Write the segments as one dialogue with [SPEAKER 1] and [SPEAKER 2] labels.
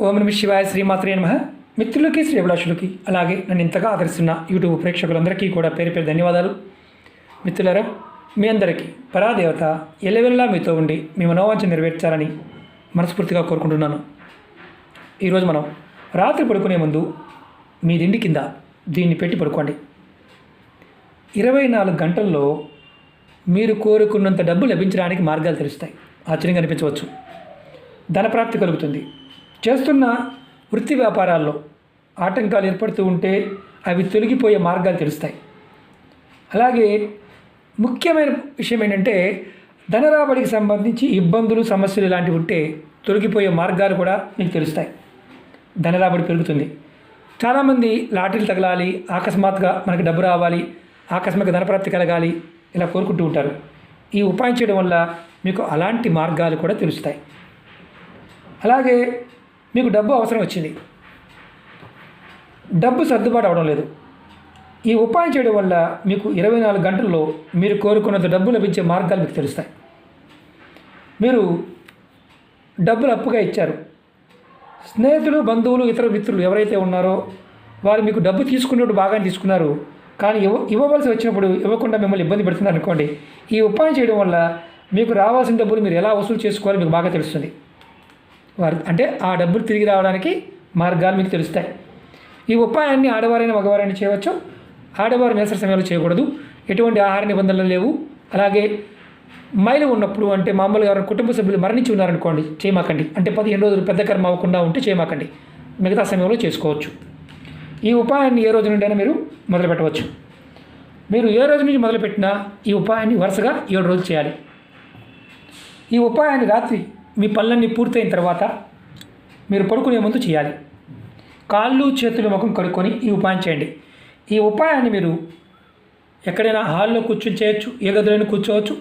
[SPEAKER 1] ఓం నమ శివాయ శ్రీమాత్రే నమ. మిత్రులకి శ్రీ అభిలాషులకి అలాగే నన్ను ఇంతగా ఆదరిస్తున్న యూట్యూబ్ ప్రేక్షకులందరికీ కూడా పేరు పేరు ధన్యవాదాలు. మిత్రులరా మీ అందరికీ పరాదేవత ఎల్లవెల్లా మీతో ఉండి మీ మనోవాంఛ నెరవేర్చాలని మనస్ఫూర్తిగా కోరుకుంటున్నాను. ఈరోజు మనం రాత్రి పడుకునే ముందు మీ దిండి కింద దీన్ని పెట్టి పడుకోండి. ఇరవై నాలుగు గంటల్లో మీరు కోరుకున్నంత డబ్బు లభించడానికి మార్గాలు తెలుస్తాయి. ఆశ్చర్యంగా అనిపించవచ్చు. ధనప్రాప్తి కలుగుతుంది. చేస్తున్న వృత్తి వ్యాపారాల్లో ఆటంకాలు ఏర్పడుతూ ఉంటే అవి తొలగిపోయే మార్గాలు తెలుస్తాయి. అలాగే ముఖ్యమైన విషయం ఏంటంటే ధన రాబడికి సంబంధించి ఇబ్బందులు సమస్యలు ఇలాంటివి ఉంటే తొలగిపోయే మార్గాలు కూడా మీకు తెలుస్తాయి. ధన రాబడి పెరుగుతుంది. చాలామంది లాటరీలు తగలాలి అకస్మాత్తుగా మనకి డబ్బు రావాలి ఆకస్మిక ధనప్రాప్తి కలగాలి ఇలా కోరుకుంటూ ఉంటారు. ఈ ఉపాయం చేయడం వల్ల మీకు అలాంటి మార్గాలు కూడా తెలుస్తాయి. అలాగే మీకు డబ్బు అవసరం వచ్చింది. డబ్బు సర్దుబాటు అవడం లేదు. ఈ ఉపాయం చేయడం వల్ల మీకు ఇరవై నాలుగు గంటల్లో మీరు కోరుకున్నంత డబ్బు లభించే మార్గాలు మీకు తెలుస్తాయి. మీరు డబ్బులు అప్పుగా ఇచ్చారు. స్నేహితులు బంధువులు ఇతర మిత్రులు ఎవరైతే ఉన్నారో వారు మీకు డబ్బు తీసుకున్నప్పుడు బాగానే తీసుకున్నారు. కానీ ఇవ్వ ఇవ్వవలసి వచ్చినప్పుడు ఇవ్వకుండా మిమ్మల్ని ఇబ్బంది పెడుతున్నారు అనుకోండి. ఈ ఉపాయం చేయడం వల్ల మీకు రావాల్సిన డబ్బులు మీరు ఎలా వసూలు చేసుకోవాలో మీకు బాగా తెలుస్తుంది. వారు అంటే ఆ డబ్బులు తిరిగి రావడానికి మార్గాలు మీకు తెలుస్తాయి. ఈ ఉపాయాన్ని ఆడవారైన మగవారైనా చేయవచ్చు. ఆడవారు నిరసన సమయంలో చేయకూడదు. ఎటువంటి ఆహార నిబంధనలు లేవు. అలాగే మైలు ఉన్నప్పుడు అంటే మామూలుగా కుటుంబ సభ్యులు మరణించి ఉన్నారనుకోండి చేయమాకండి. అంటే పదిహేను రోజులు పెద్ద కర్మ అవ్వకుండా ఉంటే చేయమాకండి. మిగతా సమయంలో చేసుకోవచ్చు. ఈ ఉపాయాన్ని ఏ రోజు నుండైనా మీరు మొదలుపెట్టవచ్చు. మీరు ఏ రోజు నుంచి మొదలుపెట్టినా ఈ ఉపాయాన్ని వరుసగా ఏడు రోజులు చేయాలి. ఈ ఉపాయాన్ని రాత్రి మీ పనులన్నీ పూర్తయిన తర్వాత మీరు పడుకునే ముందు చేయాలి. కాళ్ళు చేతులు ముఖం కడుక్కొని ఈ ఉపాయం చేయండి. ఈ ఉపాయాన్ని మీరు ఎక్కడైనా హాల్లో కూర్చుని చేయొచ్చు ఏ గదిలోనే కూర్చోవచ్చు.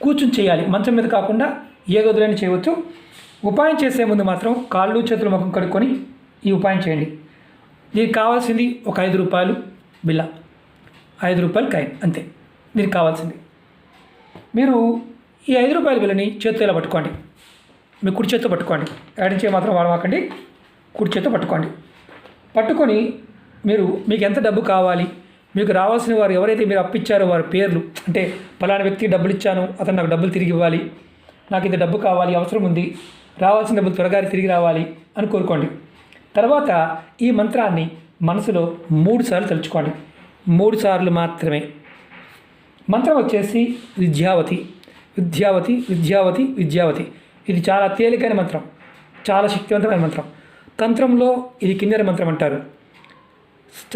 [SPEAKER 1] కూర్చుని చేయాలి. మంచం మీద కాకుండా ఏ గదిలోనే చేయవచ్చు ఉపాయం చేసే ముందు మాత్రం కాళ్ళు చేతులు ముఖం కడుక్కొని ఈ ఉపాయం చేయండి. దీనికి కావాల్సింది ఒక ఐదు రూపాయలు బిల్ల ఐదు రూపాయలు కాయిన్. అంతే. దీనికి కావాల్సింది. మీరు ఈ ఐదు రూపాయల బిల్లని చేతిలో పట్టుకోండి. మీ కుడి చేత్తో పట్టుకోండి. ఎడం చేయి మాత్రం వాడమాకండి కుడి చేత్తో పట్టుకోండి. పట్టుకొని మీరు మీకు ఎంత డబ్బు కావాలి మీకు రావాల్సిన వారు ఎవరైతే మీరు అప్పిచ్చారో వారి పేర్లు అంటే ఫలానా వ్యక్తికి డబ్బులు ఇచ్చాను అతను నాకు డబ్బులు తిరిగి ఇవ్వాలి నాకు ఇంత డబ్బు కావాలి అవసరం ఉంది రావాల్సిన డబ్బులు త్వరగా తిరిగి రావాలి అని కోరుకోండి. తర్వాత ఈ మంత్రాన్ని మనసులో మూడు సార్లు తలుచుకోండి. మూడు సార్లు మాత్రమే. మంత్రం వచ్చేసి విద్యావతి. విద్యావతి విద్యావతి విద్యావతి. ఇది చాలా తేలికైన మంత్రం చాలా శక్తివంతమైన మంత్రం. తంత్రంలో ఇది కిన్నెర మంత్రం అంటారు.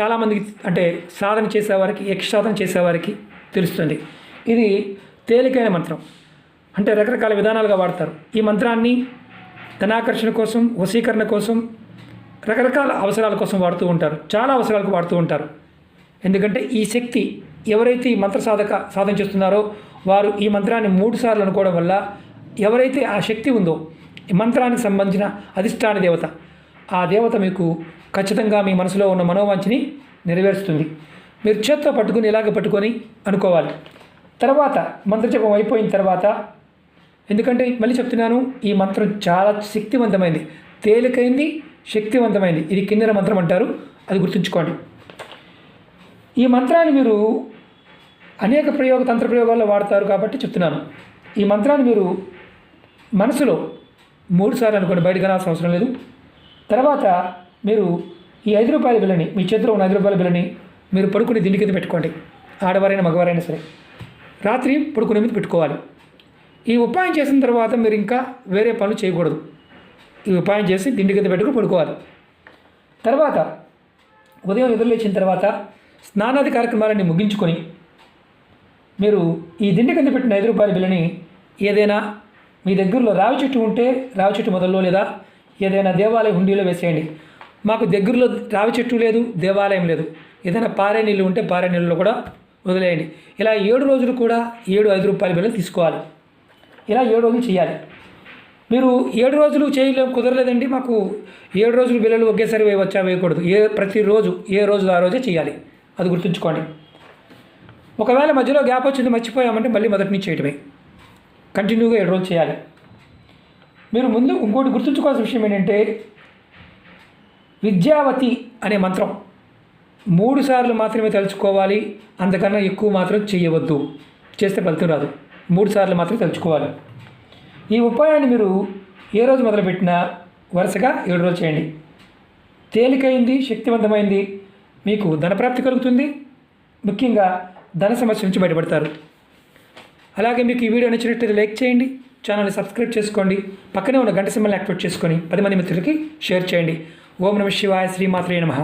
[SPEAKER 1] చాలామందికి అంటే సాధన చేసేవారికి యక్షసాధన చేసేవారికి తెలుస్తుంది. ఇది తేలికైన మంత్రం. అంటే రకరకాల విధానాలుగా వాడతారు. ఈ మంత్రాన్ని ధనాకర్షణ కోసం వశీకరణ కోసం రకరకాల అవసరాల కోసం వాడుతూ ఉంటారు. చాలా అవసరాలకు వాడుతూ ఉంటారు. ఎందుకంటే ఈ శక్తి ఎవరైతే ఈ మంత్ర సాధక సాధన చేస్తున్నారో వారు ఈ మంత్రాన్ని మూడు సార్లు అనుకోవడం వల్ల ఎవరైతే ఆ శక్తి ఉందో ఈ మంత్రానికి సంబంధించిన అధిష్టాన దేవత ఆ దేవత మీకు ఖచ్చితంగా మీ మనసులో ఉన్న మనోవాంఛని నెరవేరుస్తుంది. మీరు చేత్తో పట్టుకుని ఇలాగ పట్టుకొని అనుకోవాలి. తర్వాత మంత్రజపం అయిపోయిన తర్వాత ఎందుకంటే మళ్ళీ చెప్తున్నాను ఈ మంత్రం చాలా శక్తివంతమైంది. తేలికైంది శక్తివంతమైంది. ఇది కిందన మంత్రం అంటారు అది గుర్తుంచుకోండి. ఈ మంత్రాన్ని మీరు అనేక ప్రయోగ తంత్ర ప్రయోగాల్లో వాడతారు కాబట్టి చెప్తున్నాను. ఈ మంత్రాన్ని మీరు మనసులో మూడుసార్లు అనుకోండి బయటకు రావాల్సిన అవసరం లేదు. తర్వాత మీరు ఈ ఐదు రూపాయల బిల్లని మీ చేతిలో ఉన్న ఐదు రూపాయల బిల్లని మీరు పడుకునే దిండి కింద పెట్టుకోండి. ఆడవారైనా మగవారైనా సరే. రాత్రి పడుకునే మీద పెట్టుకోవాలి. ఈ ఉపాయం చేసిన తర్వాత మీరు ఇంకా వేరే పనులు చేయకూడదు. ఈ ఉపాయం చేసి దిండి కింద పెట్టుకుని పడుకోవాలి. తర్వాత ఉదయం నిద్రలేచిన తర్వాత స్నానాది కార్యక్రమాలన్నీ ముగించుకొని మీరు ఈ దిండి కింద పెట్టిన ఐదు రూపాయల బిల్లని ఏదైనా మీ దగ్గరలో రావి చెట్టు ఉంటే రావి చెట్టు మొదల్లో లేదా ఏదైనా దేవాలయ హుండీలో వేసేయండి. మాకు దగ్గరలో రావి చెట్టు లేదు దేవాలయం లేదు. ఏదైనా పారే నీళ్ళు ఉంటే పారే నీళ్ళలో కూడా వదిలేయండి. ఇలా ఏడు రోజులు కూడా ఏడు ఐదు రూపాయల బిల్లు తీసుకోవాలి. ఇలా ఏడు రోజులు చేయాలి. మీరు ఏడు రోజులు చేయలేం కుదరలేదండి. మాకు ఏడు రోజులు బిల్లలు ఒకేసారి వేయవచ్చా? వేయకూడదు. ఏ ప్రతిరోజు ఏ రోజు ఆ రోజే చేయాలి. అది గుర్తుంచుకోండి. ఒకవేళ మధ్యలో గ్యాప్ వచ్చింది మర్చిపోయామంటే మళ్ళీ మొదటి నుంచి చేయటమే. కంటిన్యూగా ఏడు చేయాలి. మీరు ముందు ఇంకోటి గుర్తుంచుకోవాల్సిన విషయం ఏంటంటే విద్యావతి అనే మంత్రం మూడు సార్లు మాత్రమే తలుచుకోవాలి అంతకన్నా ఎక్కువ మాత్రం చేయవద్దు చేస్తే ఫలితం రాదు. మూడు సార్లు మాత్రం తలుచుకోవాలి. ఈ ఉపాయాన్ని మీరు ఏ రోజు మొదలుపెట్టినా వరుసగా ఏడు రోజులు చేయండి. తేలికైంది శక్తివంతమైంది మీకు ధనప్రాప్తి కలుగుతుంది. ముఖ్యంగా ధన సమస్య నుంచి బయటపడతారు. అలాగే మీకు ఈ వీడియో నచ్చినట్లయితే లైక్ చేయండి ఛానల్ని సబ్స్క్రైబ్ చేసుకోండి పక్కనే ఉన్న గంట సింబల్ని యాక్టివేట్ చేసుకొని పది మంది మిత్రులకి షేర్ చేయండి. ఓం నమ శివాయ శ్రీమాత్రే నమః.